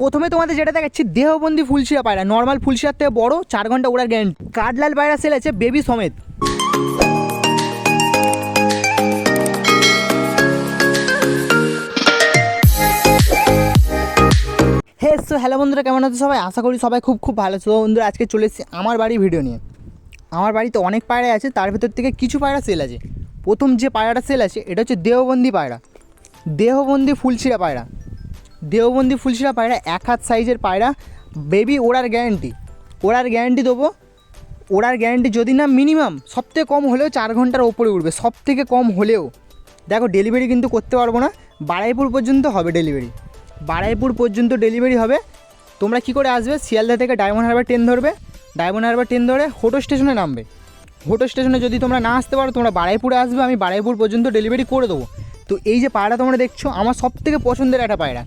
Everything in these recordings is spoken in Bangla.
প্রথমে তোমাদের যেটা দেখাচ্ছি, দেহবন্দি ফুলশিরা পায়রা নর্মাল ফুলশিরার থেকে বড়, চার ঘণ্টা ওড়ার গ্যারেন্টি কাঠলাল পায়রা সেল আছে বেবি সমেত। হে সো হ্যালো বন্ধুরা, কেমন আছো সবাই? আশা করি সবাই খুব খুব ভালো আছো। বন্ধুরা, আজকে চলে এসেছি আমার বাড়ি ভিডিও নিয়ে। আমার বাড়িতে অনেক পায়রা আছে, তার ভিতর থেকে কিছু পায়রা সেল আছে। প্রথম যে পায়রাটা সেল আছে, এটা হচ্ছে দেহবন্দি পায়রা। দেহবন্দি ফুলশিরা পায়রা। দেহবন্দি ফুলশিরা পায়রা, এক হাত সাইজের পায়রা। বেবি, ওড়ার গ্যারেন্টি। ওড়ার গ্যারেন্টি দেবো। ওড়ার গ্যারেন্টি যদি না মিনিমাম, সবথেকে কম হলেও চার ঘণ্টার ওপরে উঠবে সব থেকে কম হলেও। দেখো ডেলিভারি কিন্তু করতে পারব না। বারাইপুর পর্যন্ত হবে ডেলিভারি বারাইপুর পর্যন্ত ডেলিভারি হবে। তোমরা কি করে আসবে? শিয়ালদা থেকে ডায়মন্ড হারবার ট্রেন ধরবে। ডায়মন্ড হারবার ট্রেন ধরে হোটো স্টেশনে নামবে। হোটো স্টেশনে যদি তোমরা না আসতে পারো, তোমরা বারাইপুরে আসবে। আমি বারাইপুর পর্যন্ত ডেলিভারি করে দেবো। তো এই যে পায়রা তোমরা দেখছ, আমার সব থেকে পছন্দের একটা পায়রা।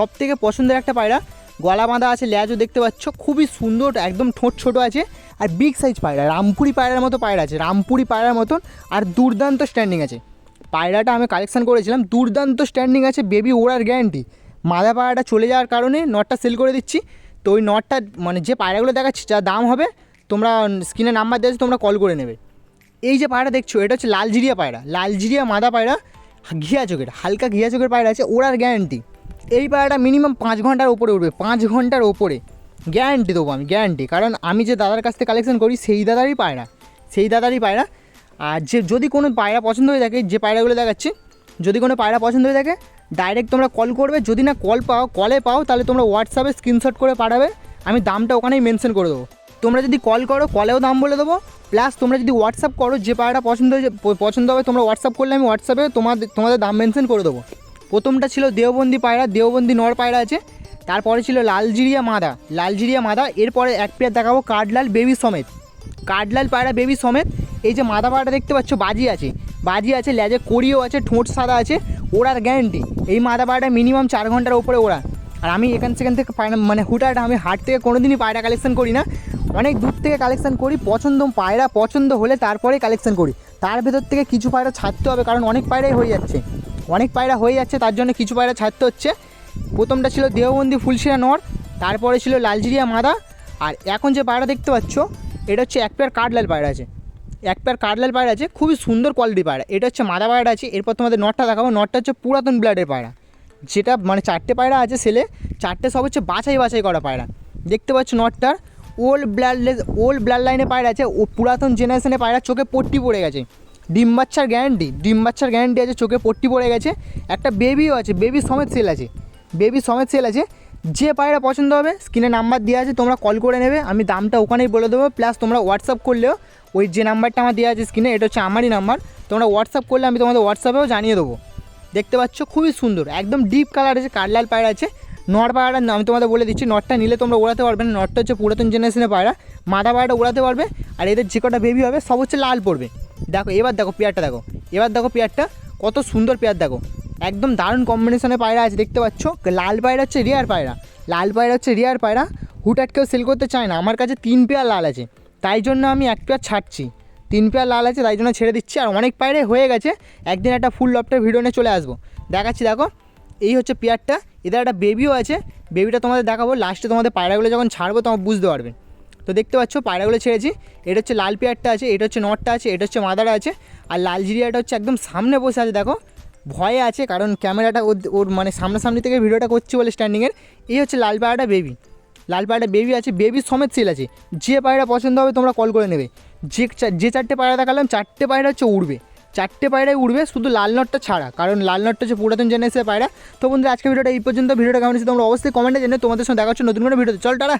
সব থেকে পছন্দের একটা পায়রা। গলা বাঁধা আছে, ল্যাজও দেখতে পাচ্ছ। খুবই সুন্দর, একদম ঠোঁট ছোটো আছে। আর বিগ সাইজ পায়রা, রামপুরি পায়রার মতো পায়রা আছে, রামপুরি পায়রার মতন। আর দুর্দান্ত স্ট্যান্ডিং আছে। পায়রাটা আমি কালেকশন করেছিলাম, দুর্দান্ত স্ট্যান্ডিং আছে বেবি ওড়ার গ্যারান্টি মাদা পায়রাটা চলে যাওয়ার কারণে নটটা সেল করে দিচ্ছি। তো ওই নটটা মানে যে পায়রাগুলো দেখাচ্ছি যা দাম হবে, তোমরা স্ক্রিনে নাম্বার দিয়েছে তোমরা কল করে নেবে। এই যে পায়রা দেখছ, এটা হচ্ছে লালজিরিয়া পায়রা। লালজিরিয়া মাদা পায়রা, ঘিয়া চোখের, হালকা ঘিয়া চোখের পায়রা আছে, ওড়ার গ্যারান্টি এই পায়রাটা মিনিমাম পাঁচ ঘণ্টার ওপরে উঠবে, পাঁচ ঘণ্টার ওপরে গ্যারান্টি দেবো আমি গ্যারান্টি কারণ আমি যে দাদার কাছ থেকে কালেকশন করি, সেই দাদারই পায়রা, সেই দাদারই পায়রা। আর যে, যদি কোনো পায়রা পছন্দ হয়ে থাকে, যে পায়রাগুলো দেখাচ্ছি, যদি কোনো পায়রা পছন্দ হয়ে থাকে ডাইরেক্ট তোমরা কল করবে। যদি না কল পাও কলে পাও, তাহলে তোমরা হোয়াটসঅ্যাপে স্ক্রিনশট করে পাঠাবে। আমি দামটা ওখানেই মেনশন করে দেবো। তোমরা যদি কল করো কলেও দাম বলে দেবো। প্লাস তোমরা যদি হোয়াটসঅ্যাপ করো, যে পায়রাটা পছন্দ পছন্দ হবে, তোমরা হোয়াটসঅ্যাপ করলে আমি হোয়াটসঅ্যাপে তোমাদের তোমাদের দাম মেনশন করে দেবো। প্রথমটা ছিল দেওবন্দি পায়রা, দেওবন্দি নর পায়রা আছে। তারপরে ছিল লালজিরিয়া মাদা। লালজিরিয়া মাদা, এরপরে এক পেয়ার দেখাবো, কাঠলাল বেবি সমেত। কাঠলাল পায়রা বেবি সমেত, এই যে মাদা পায়রা দেখতে পাচ্ছ, বাজি আছে। বাজি আছে, লেজে কড়িও আছে, ঠোঁট সাদা আছে, ওড়ার গ্যারেন্টি এই মাদা পায়রাটা মিনিমাম চার ঘণ্টার উপরে ওড়া। আর আমি এখান সেখান থেকে পায়রা মানে হুটাটা আমি হাট থেকে কোনো দিনই পায়রা কালেকশন করি না। অনেক দূর থেকে কালেকশন করি, পছন্দ পায়রা পছন্দ হলে তারপরে কালেকশন করি। তার ভেতর থেকে কিছু পায়রা ছাড়তে হবে, কারণ অনেক পায়রাই হয়ে যাচ্ছে। অনেক পায়রা হয়ে যাচ্ছে, তার জন্য কিছু পায়রা ছাড়তে হচ্ছে। প্রথমটা ছিল দেহবন্দি ফুলশিরা নর, তারপরে ছিল লালজিরিয়া মাদা, আর এখন যে পায়রা দেখতে পাচ্ছ, এটা হচ্ছে এক পেয়ার কাঠলাল পায়রা আছে। এক পেয়ার কাঠলাল পায়রা আছে, খুবই সুন্দর কোয়ালিটি পায়রা। এটা হচ্ছে মাদা পায়রা আছে, এরপর তোমাদের নটটা দেখাবো। নটটা হচ্ছে পুরাতন ব্লাডের পায়রা। যেটা মানে চারটে পায়রা আছে সেলে চারটে সব হচ্ছে বাছাই বাছাই করা পায়রা। দেখতে পাচ্ছ নটটার ওল্ড ব্লাড ওল্ড ব্লাড লাইনে পায়রা আছে, ও পুরাতন জেনারেশনে পায়রা চোখে পট্টি পড়ে গেছে। ডিম বাচ্চার গ্যারান্টি ডিম বাচ্চার গ্যারান্টি আছে, চোখে পট্টি পড়ে গেছে, একটা বেবিও আছে বেবি সমেত সেল আছে বেবি সমেত সেল আছে, যে পায়রা পছন্দ হবে স্ক্রিনে নাম্বার দেওয়া আছে, তোমরা কল করে নেবে, আমি দামটা ওখানেই বলে দেবো প্লাস তোমরা হোয়াটসঅ্যাপ করলেও, ওই যে নাম্বারটা আমার দেওয়া আছে স্ক্রিনে এটা হচ্ছে আমারই নাম্বার তোমরা হোয়াটসঅ্যাপ করলে আমি তোমাদের হোয়াটসঅ্যাপেও জানিয়ে দেবো। দেখতে পাচ্ছ, খুবই সুন্দর, একদম ডিপ কালার আছে কাঠলাল পায়রা আছে, নর পায়রাটা আমি তোমাদের বলে দিচ্ছি নটটা নিলে তোমরা ওড়াতে পারবে না নটটা হচ্ছে পুরাতন জেনারেশনের পায়রা, মাদা পায়রাটা ওড়াতে পারবে, আর এদের যে কটা বেবি হবে, সব হচ্ছে লাল পড়বে। দেখো, এবার দেখো পেয়ারটা দেখো। এবার দেখো পেয়ারটা, কত সুন্দর পেয়ার দেখো। একদম দারুণ কম্বিনেশনে পায়রা আছে, দেখতে পাচ্ছ? লাল পায়রা হচ্ছে রিয়ার পায়রা। লাল পায়রা হচ্ছে রিয়ার পায়রা। হুটহাট কেউ সেল করতে চায় না। আমার কাছে তিন পেয়ার লাল আছে। তাই জন্য আমি এক পেয়ার ছাড়ছি। তিন পেয়ার লাল আছে, তাই জন্য ছেড়ে দিচ্ছি। আর অনেক পায়রাই হয়ে গেছে। একদিন একটা ফুল লফটের ভিডিও নিয়ে চলে আসব। দেখাচ্ছি, দেখো। এই হচ্ছে পেয়ারটা। এদের একটা বেবিও আছে। বেবিটা তোমাদের দেখাবো। লাস্টে তোমাদের পায়রাগুলো যখন ছাড়বো তোমার বুঝতে পারবে। তো দেখতে পাচ্ছ, পায়রাগুলো ছেড়েছি। এটা হচ্ছে লাল পেয়ারটা আছে, এটা হচ্ছে নটটা আছে, এটা হচ্ছে মাদারা আছে, আর লাল জিরিয়াটা হচ্ছে একদম সামনে বসে আছে, দেখো। ভয়ে আছে, কারণ ক্যামেরাটা ওর ওর মানে সামনাসামনি থেকে ভিডিওটা করছি বলে স্ট্যান্ডিংয়ের এই হচ্ছে লাল পায়রাটা বেবি লাল পায়রাটা বেবি আছে বেবি সমেত সেল আছে। যে পায়রা পছন্দ হবে তোমরা কল করে নেবে। যে যে চারটে পায়রা দেখালাম, চারটে পায়রা হচ্ছে উড়বে। চারটে পায়রাই উড়বে, শুধু লাল নটটা ছাড়া, কারণ লাল নটটা হচ্ছে পুরাতন জেনেছে পায়রা। তো বন্ধুরা আজকে ভিডিওটা এই পর্যন্ত। ভিডিওটা কেমন তোমরা অবশ্যই কমেন্টে জেনে তোমাদের সঙ্গে দেখা হচ্ছে নতুন কোনো ভিডিওতে। চল, টাটা!